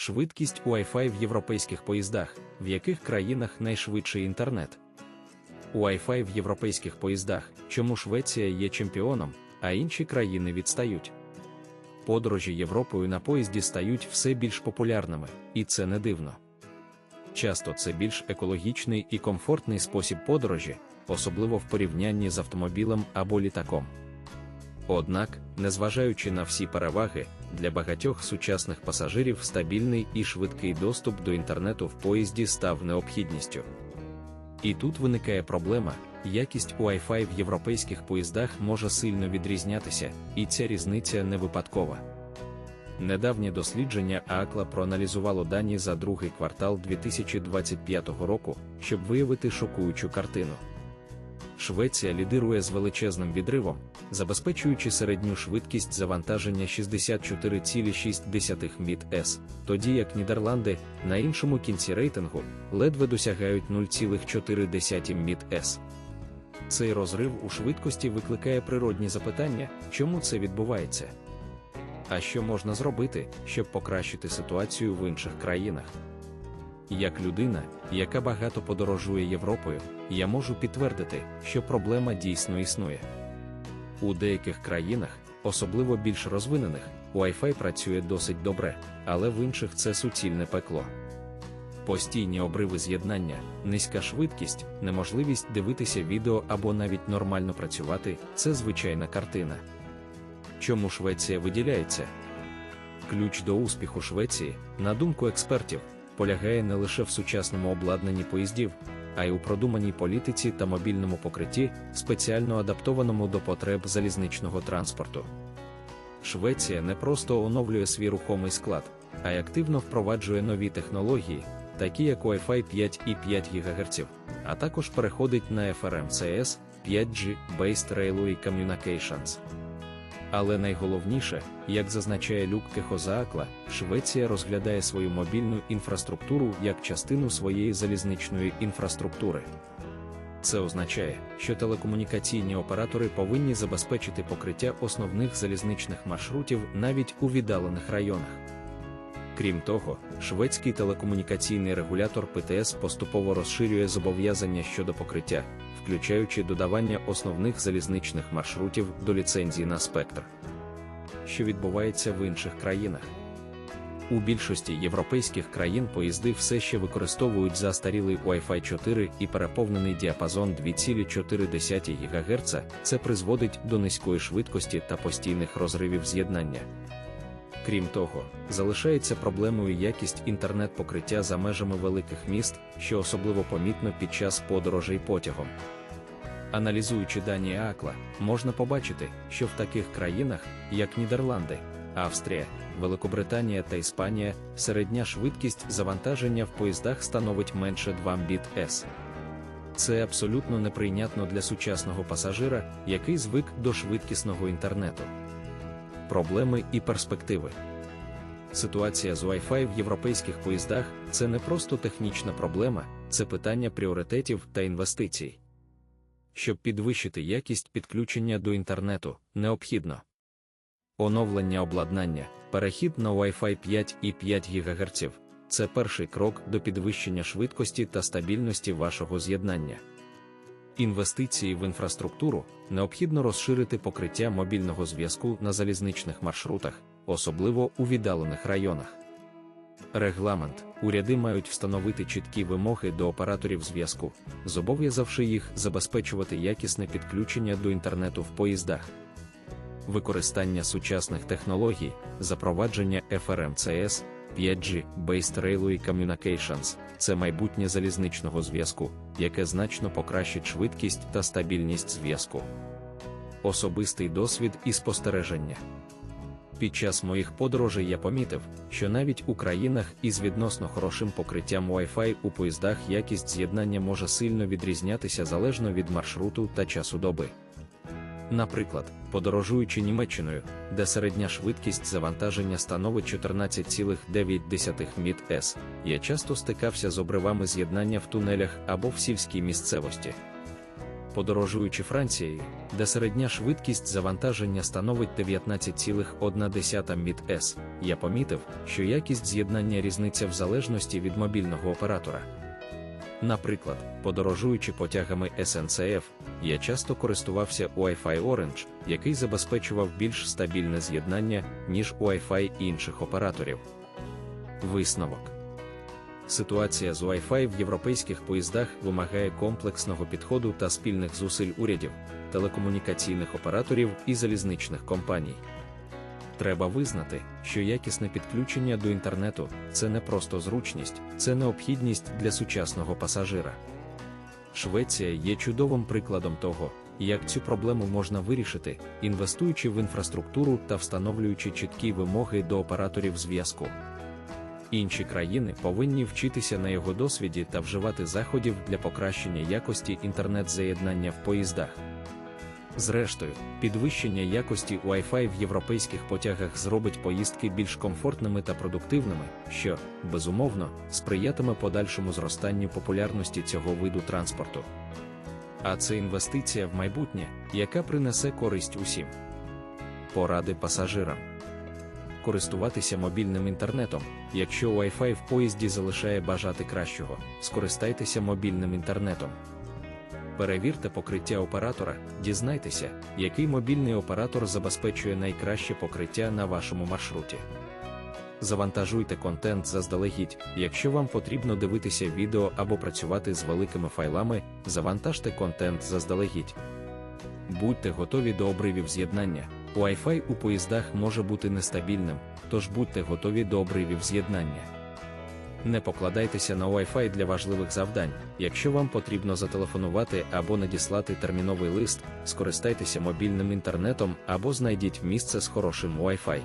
Швидкість Wi-Fi в європейських поїздах, в яких країнах найшвидший інтернет. Wi-Fi в європейських поїздах, чому Швеція є чемпіоном, а інші країни відстають. Подорожі Європою на поїзді стають все більш популярними, і це не дивно. Часто це більш екологічний і комфортний спосіб подорожі, особливо в порівнянні з автомобілем або літаком. Однак, незважаючи на всі переваги, для багатьох сучасних пасажирів стабільний і швидкий доступ до інтернету в поїзді став необхідністю. І тут виникає проблема: якість Wi-Fi в європейських поїздах може сильно відрізнятися, і ця різниця не випадкова. Недавнє дослідження ААКЛА проаналізувало дані за другий квартал 2025 року, щоб виявити шокуючу картину. Швеція лідирує з величезним відривом, забезпечуючи середню швидкість завантаження 64,6 Мбіт/с, тоді як Нідерланди на іншому кінці рейтингу ледве досягають 0,4 Мбіт/с. Цей розрив у швидкості викликає природні запитання, чому це відбувається. А що можна зробити, щоб покращити ситуацію в інших країнах? Як людина, яка багато подорожує Європою, я можу підтвердити, що проблема дійсно існує. У деяких країнах, особливо більш розвинених, Wi-Fi працює досить добре, але в інших це суцільне пекло. Постійні обриви з'єднання, низька швидкість, неможливість дивитися відео або навіть нормально працювати це звичайна картина. Чому Швеція виділяється? Ключ до успіху Швеції, на думку експертів, полягає не лише в сучасному обладнанні поїздів, а й у продуманій політиці та мобільному покритті, спеціально адаптованому до потреб залізничного транспорту. Швеція не просто оновлює свій рухомий склад, а й активно впроваджує нові технології, такі як Wi-Fi 5 і 5 ГГц, а також переходить на FRMCS 5G Based Railway Communications. Але найголовніше, як зазначає Люк Кехозаакла, Швеція розглядає свою мобільну інфраструктуру як частину своєї залізничної інфраструктури. Це означає, що телекомунікаційні оператори повинні забезпечити покриття основних залізничних маршрутів навіть у віддалених районах. Крім того, шведський телекомунікаційний регулятор ПТС поступово розширює зобов'язання щодо покриття, включаючи додавання основних залізничних маршрутів до ліцензії на спектр, що відбувається в інших країнах. У більшості європейських країн поїзди все ще використовують застарілий Wi-Fi 4 і переповнений діапазон 2,4 ГГц, це призводить до низької швидкості та постійних розривів з'єднання. Крім того, залишається проблемою якість інтернет-покриття за межами великих міст, що особливо помітно під час подорожей потягом. Аналізуючи дані АКЛА, можна побачити, що в таких країнах, як Нідерланди, Австрія, Великобританія та Іспанія, середня швидкість завантаження в поїздах становить менше 2 Mbit/s. Це абсолютно неприйнятно для сучасного пасажира, який звик до швидкісного інтернету. Проблеми і перспективи. Ситуація з Wi-Fi в європейських поїздах це не просто технічна проблема, це питання пріоритетів та інвестицій. Щоб підвищити якість підключення до інтернету, необхідно оновлення обладнання, перехід на Wi-Fi 5 і 5 ГГц це перший крок до підвищення швидкості та стабільності вашого з'єднання. Інвестиції в інфраструктуру необхідно розширити покриття мобільного зв'язку на залізничних маршрутах, особливо у віддалених районах. Регламент уряди мають встановити чіткі вимоги до операторів зв'язку, зобов'язавши їх забезпечувати якісне підключення до інтернету в поїздах. Використання сучасних технологій, запровадження FRMCS, 5G Based Railway Communications це майбутнє залізничного зв'язку, яке значно покращить швидкість та стабільність зв'язку. Особистий досвід і спостереження. Під час моїх подорожей я помітив, що навіть у країнах із відносно хорошим покриттям Wi-Fi у поїздах якість з'єднання може сильно відрізнятися залежно від маршруту та часу доби. Наприклад, подорожуючи Німеччиною, де середня швидкість завантаження становить 14,9 Мбіт/с, я часто стикався з обривами з'єднання в тунелях або в сільській місцевості. Подорожуючи Францією, де середня швидкість завантаження становить 19,1 міт-с, я помітив, що якість з'єднання різниця в залежності від мобільного оператора. Наприклад, подорожуючи потягами SNCF, я часто користувався Wi-Fi Orange, який забезпечував більш стабільне з'єднання, ніж Wi-Fi інших операторів. Висновок Ситуація з Wi-Fi в європейських поїздах вимагає комплексного підходу та спільних зусиль урядів, телекомунікаційних операторів і залізничних компаній. Треба визнати, що якісне підключення до інтернету це не просто зручність, це необхідність для сучасного пасажира. Швеція є чудовим прикладом того, як цю проблему можна вирішити, інвестуючи в інфраструктуру та встановлюючи чіткі вимоги до операторів зв'язку. Інші країни повинні вчитися на його досвіді та вживати заходів для покращення якості інтернет-заєднання в поїздах. Зрештою, підвищення якості Wi-Fi в європейських потягах зробить поїздки більш комфортними та продуктивними, що, безумовно, сприятиме подальшому зростанню популярності цього виду транспорту. А це інвестиція в майбутнє, яка принесе користь усім. Поради пасажирам користуватися мобільним інтернетом. Якщо Wi-Fi в поїзді залишає бажати кращого, скористайтеся мобільним інтернетом. Перевірте покриття оператора, дізнайтеся, який мобільний оператор забезпечує найкраще покриття на вашому маршруті. Завантажуйте контент заздалегідь, якщо вам потрібно дивитися відео або працювати з великими файлами, завантажте контент заздалегідь. Будьте готові до обривів з'єднання. Wi-Fi у поїздах може бути нестабільним, тож будьте готові до обривів з'єднання. Не покладайтеся на Wi-Fi для важливих завдань. Якщо вам потрібно зателефонувати або надіслати терміновий лист, скористайтеся мобільним інтернетом або знайдіть місце з хорошим Wi-Fi.